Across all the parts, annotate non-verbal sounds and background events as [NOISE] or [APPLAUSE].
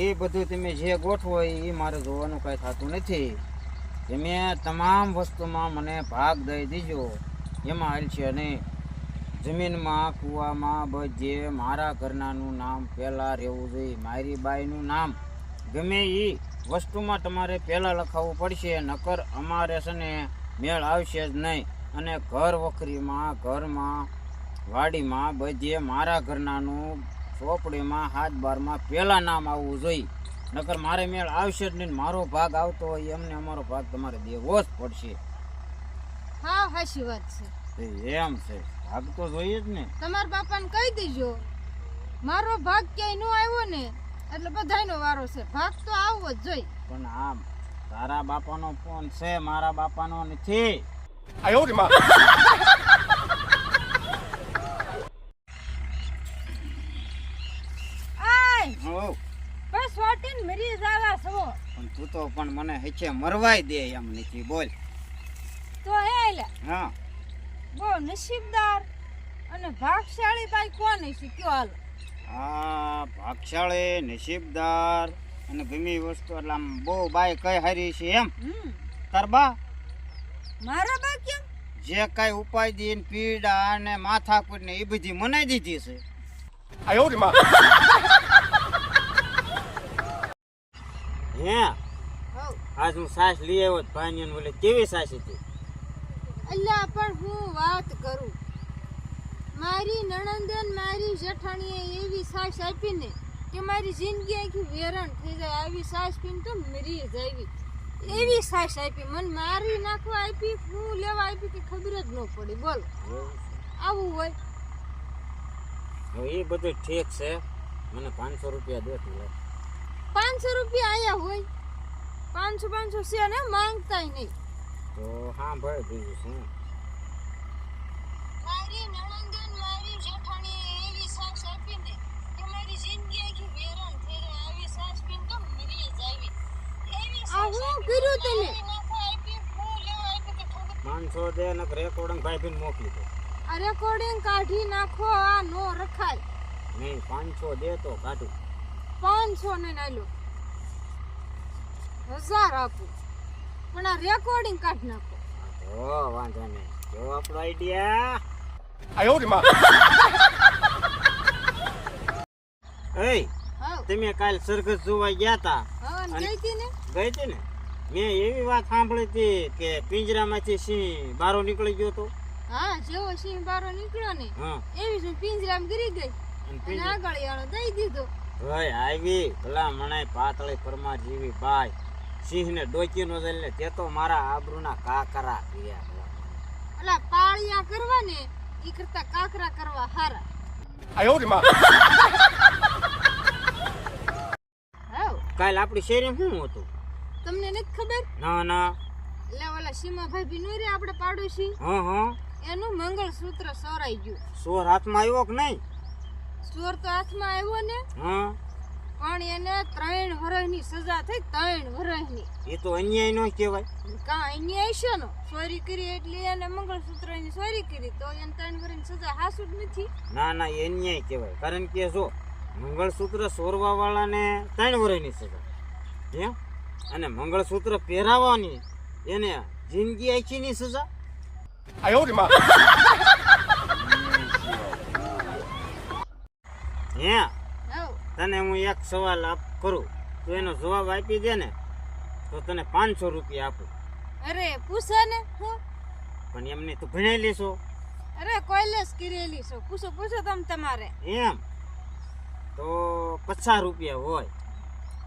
એ બધું તમે જે ગોઠવો એ મારે જોવાનું કાંઈ થતું નથી. તમે તમામ વસ્તુમાં મને ભાગ દઈ દીજો. એમાં હાલશે નહીં જમીનમાં, કૂવામાં બધે મારા ઘરનાનું નામ પહેલાં રહેવું જોઈએ. મારી બાઈનું નામ ગમે એ વસ્તુમાં તમારે પહેલાં લખાવવું પડશે, નકર અમારે છે ને મેળ આવશે જ નહીં. અને ઘર વખરીમાં, ઘરમાં, વાડીમાં બધે મારા ઘરનાનું ચોપડીમાં હાથ બારમાં પહેલાં નામ આવવું જોઈએ. નકર મારે મેળ આવશે જ નહીં મારો ભાગ આવતો હોય એમને અમારો ભાગ તમારે દેવો જ પડશે. હા હાશી વાત છે. એમ છે. ભાગ તો જોઈએ જ ને. તમારા બાપાને કહી દેજો. મારો ભાગ ક્યાંય નો આવ્યો ને એટલે બધાયનો વારો છે. ભાગ તો આવવો જ જોઈએ. પણ આમ તારા બાપાનો ફોન છે મારા બાપાનો નથી. આયો રે માં. હું. બસ વાટીન મરી જાવા છો. પણ તું તો પણ મને હેચે મરવાય દે એમ નથી બોલ. તો હે લે હા. બહુ નસીબદાર અને ભાગશાળી ભાઈ કોણ હશે? કયો હાલ. હા ભાગશાળી નસીબદાર અને ગમી વસ્તુ એટલે આમ બહુ બાય કઈ હારી છે એમ. તાર તારબા મારા બા કેમ જે કઈ ઉપાય દી પીડા અને માથા માથાકૂટ ને એ બધી મને દીધી છે. આયો રે માં. હે? આજ હું સાસ લઈ આવ્યો ભાઈ બોલે કેવી સાસ હતી? અલ્લા પણ હું વાત કરું. મારી નણંદન મારી જેઠાણીએ એવી સાસ આપીને કે મારી જિંદગી આખી વેરણ થઈ જાય. આવી સાસ પીને તો મરી જાવી. એવી સાસ આપી. મને મારી નાખવા આપી હું લેવા આપી કે ખબર જ ન પડી. બોલો. આવું હોય. એ બધું ઠીક છે. મને પાંચસો રૂપિયા દે તું. પાંચસો રૂપિયા આયા હોય. પાંચસો પાંચસો છે ને માંગતાય નહીં. તો હા ભાઈ બીજું શું? મારી નણંદન મારી જેઠાણીએ એવી સાસ આપીને કે મારી જિંદગી આખી થઈ જાય આવી સાસ પીને તો મરી આવી. એવી સાસ હું કર્યું તમે પાંચસો દે ને રેકોર્ડિંગ ભાઈ મોકલી દો. આ રેકોર્ડિંગ કાઢી નાખો આ નો રખાય. નહીં પાંચસો દે તો કાઢું. પાંચસો ને નાયલો હજાર આપું. પણ આ રેકોર્ડિંગ કાઢ નાખો. ઓ વાંધો નહીં. જો આપણો આઈડિયા આયો રે માં? એય તમે કાલ સરઘસ જોવા ગયા તા. ગઈ હતી ને? ગઈ હતી ને? મેં એવી વાત સાંભળી હતી કે પિંજરામાંથી સિંહ બારો નીકળી ગયો તો. હા જેવો સિંહ બારો નીકળ્યો ને એવી જ પિંજરામાં ગરી ગઈ. અને આગળ વાળો દઈ દીધો. ભય આવી ભલા મણાય પાતળી પરમા જીવી ભાઈ. સિંહને ડોકી નો જઈને તે તો મારા આબરૂના કાકરા ગયા ભલા પાળિયા કરવા ને ઈ કરતા કાકરા કરવા હારા. આયો રે માં. કાલ આપણી શેરી શું હતું? તમને નથી ખબર? ના ના. એટલે ઓલા સીમાભાઈ બિનોરી આપણે પાડોશી. હા હા. એનું મંગળસૂત્ર સોરાઈ ગયું. સોર હાથમાં આવ્યો કે નહીં? ચોર તો હાથમાં આવ્યો ને હા? પણ એને ત્રણ વર્ષની સજા થઈ ત્રણ વર્ષની એ તો અન્યાય નો કહેવાય. કા અન્યાય છે નો ચોરી કરી એટલે એને મંગળસૂત્રની ચોરી કરી તો એને ત્રણ વર્ષની સજા હાસુ જ નથી. ના ના એ અન્યાય કહેવાય. કારણ કે જો મંગળસૂત્ર સોરવા વાળા ને ત્રણ વર્ષની સજા. હે? અને મંગળસૂત્ર પહેરાવવાની એને જિંદગી આખીની સજા? આયો રે માં. એક સવાલ આપ કરું. તો એનો જવાબ આપી દે ને તો તને પાંચસો રૂપિયા આપું. અરે પૂછો ને હું? પણ એમને તું ભણેલી છો અરે કોઈલેસ કરેલી છો પૂછો પૂછો તમે તમારે. એમ? તો પચાસ રૂપિયા હોય.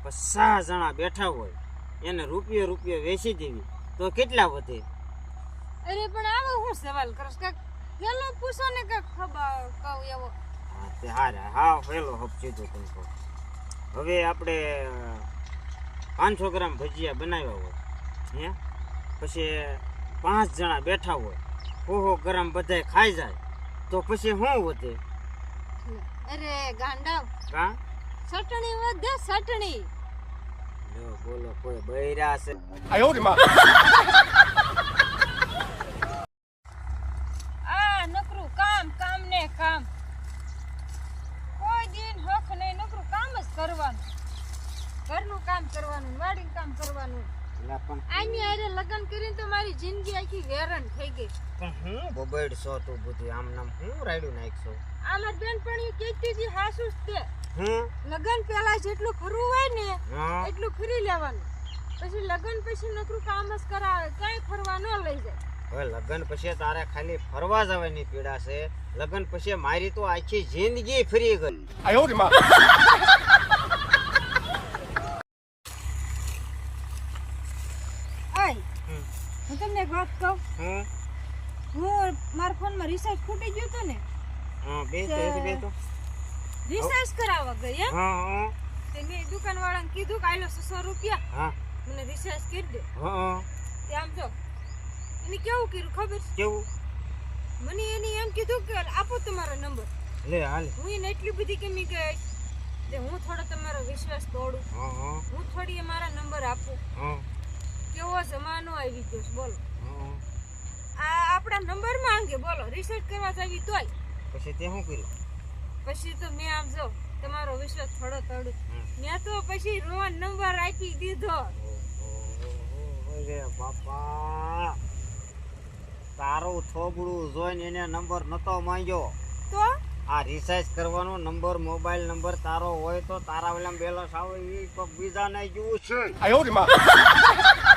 પચાસ જણા બેઠા હોય. એને રૂપિયો રૂપિયો વેચી દેવી. તો કેટલા વધે? અરે પણ આવો હું સવાલ કરસ કાક પેલો પૂછો ને કાક ખબર કહું એવો. હા તે હારે હા હેલો હપ સીધું તમે કહું હવે આપણે પાંચસો ગ્રામ ભજીયા બનાવ્યા હોય હે? પછી પાંચ જણા બેઠા હોય હોહો ગરમ બધા ખાઈ જાય તો પછી શું વધે? અરે ગાંડા કા ચટણી વધે ચટણી. બોલો કોઈ બૈરા છે. આયો રે માં. વાડીને કામ કરવાનું. કરીને તો મારી જિંદગી આખી ગઈ. હું બબડ તું બધી આમ નામ હું રાડ્યું નાખશો? આમાં બેન પણ હાસુ જ તે. લગન પહેલા જેટલું ફરવું હોય ને એટલું ફરી લેવાનું. પછી લગન પછી નકરું કામ જ કરાવે કાંઈ ફરવા ન લઈ જાય. હવે લગ્ન પછી તારે ખાલી ફરવા જવાની પીડા છે. લગ્ન પછી મારી તો આખી જિંદગી ફરી ગઈ. [LAUGHS] 的妈！આય હું તમને એક વાત કહું? હું મારા ફોનમાં રિસાર્જ ખૂટી ગયું હતું ને રિચાર્જ કરાવવા ગઈ એમ? તે મેં દુકાનવાળાને કીધું કે આયલો સો રૂપિયા. મને રિસાર્જ કરી દે. તે આમ જો એને કેવું કર્યું ખબર? છે? કેવું? મને એને એમ કીધું કે આપો તમારો નંબર લે હાલ. હું એને એટલી બધી કેમી ગઈ કે હું થોડો તમારો વિશ્વાસ તોડું હા થોડી મારા નંબર આપું. કેવો જમાનો આવી ગયો છે બોલો. આ આપણા નંબર માંગે બોલો રિસર્ચ કરવા જાવી તોય. પછી તે શું કર્યું? પછી તો મેં આમ જો તમારો વિશ્વાસ થોડો થોડો. મેં તો પછી રોન નંબર આપી દીધો. અરે બાપા. તારું થોબડું જોઈને એને નંબર નતો માંગ્યો. તો? આ રિસાર્જ કરવાનો નંબર મોબાઈલ નંબર તારો હોય તો તારા વેલા બેલેન્સ આવે એ કોઈક બીજાને જોવું છે. આયો રે માં. [LAUGHS]